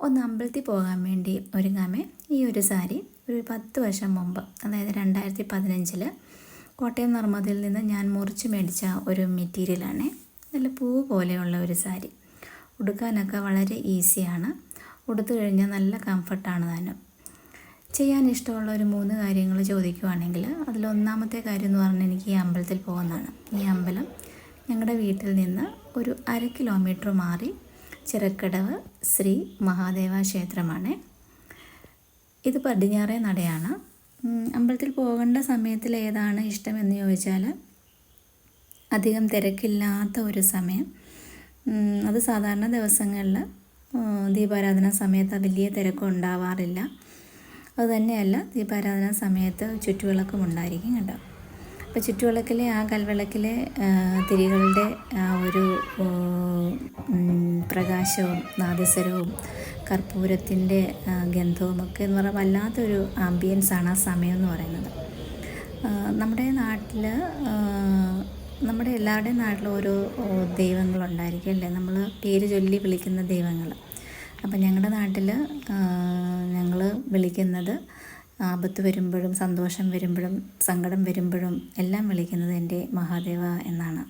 ഒന്ന് അമ്പലത്തിൽ പോകാൻ വേണ്ടി ഒരുങ്ങാമേ. ഈ ഒരു സാരി ഒരു പത്ത് വർഷം മുമ്പ് അതായത് രണ്ടായിരത്തി പതിനഞ്ചിൽ കോട്ടയം നർമ്മദയിൽ നിന്ന് ഞാൻ മുറിച്ച് മേടിച്ച ഒരു മെറ്റീരിയലാണ്. നല്ല പൂ പോലെയുള്ള ഒരു സാരി. ഉടുക്കാനൊക്കെ വളരെ ഈസിയാണ്. ഉടുത്തു കഴിഞ്ഞാൽ നല്ല കംഫർട്ടാണ് താനും. ചെയ്യാൻ ഇഷ്ടമുള്ള ഒരു മൂന്ന് കാര്യങ്ങൾ ചോദിക്കുവാണെങ്കിൽ അതിലൊന്നാമത്തെ കാര്യം എന്ന് പറഞ്ഞാൽ എനിക്ക് ഈ അമ്പലത്തിൽ പോകുന്നതാണ്. ഈ അമ്പലം ഞങ്ങളുടെ വീട്ടിൽ നിന്ന് ഒരു അര കിലോമീറ്റർ മാറി ചിറക്കടവ് ശ്രീ മഹാദേവ ക്ഷേത്രമാണ് ഇത് പടിഞ്ഞാറേ നടയാണ്. അമ്പലത്തിൽ പോകേണ്ട സമയത്തിൽ ഏതാണ് ഇഷ്ടമെന്ന് ചോദിച്ചാൽ അധികം തിരക്കില്ലാത്ത ഒരു സമയം. അത് സാധാരണ ദിവസങ്ങളിൽ ദീപാരാധന സമയത്ത് വലിയ തിരക്കും ഉണ്ടാവാറില്ല. അതുതന്നെയല്ല ദീപാരാധന സമയത്ത് ചുറ്റുവിളക്കും ഉണ്ടായിരിക്കും കേട്ടോ. അപ്പോൾ ചുറ്റുവിളക്കിലെ ആ കൽവിളക്കിലെ തിരികളുടെ ആ ഒരു പ്രകാശവും നാദസ്വരവും കർപ്പൂരത്തിന്റെ ഗന്ധവും ഗന്ധവുമൊക്കെ എന്ന് പറയുമ്പോൾ വല്ലാത്തൊരു ആംബിയൻസാണ് ആ സമയം എന്ന് പറയുന്നത്. നമ്മുടെ നാട്ടിൽ നമ്മുടെ എല്ലാവരുടെയും നാട്ടിൽ ഓരോ ദൈവങ്ങളുണ്ടായിരിക്കും അല്ലേ? നമ്മൾ പേര് ചൊല്ലി വിളിക്കുന്ന ദൈവങ്ങൾ. അപ്പം ഞങ്ങളുടെ നാട്ടിൽ ഞങ്ങൾ വിളിക്കുന്നത് ആപത്ത് വരുമ്പോഴും സന്തോഷം വരുമ്പോഴും സങ്കടം വരുമ്പോഴും എല്ലാം വിളിക്കുന്നത് എന്റെ മഹാദേവ എന്നാണ്.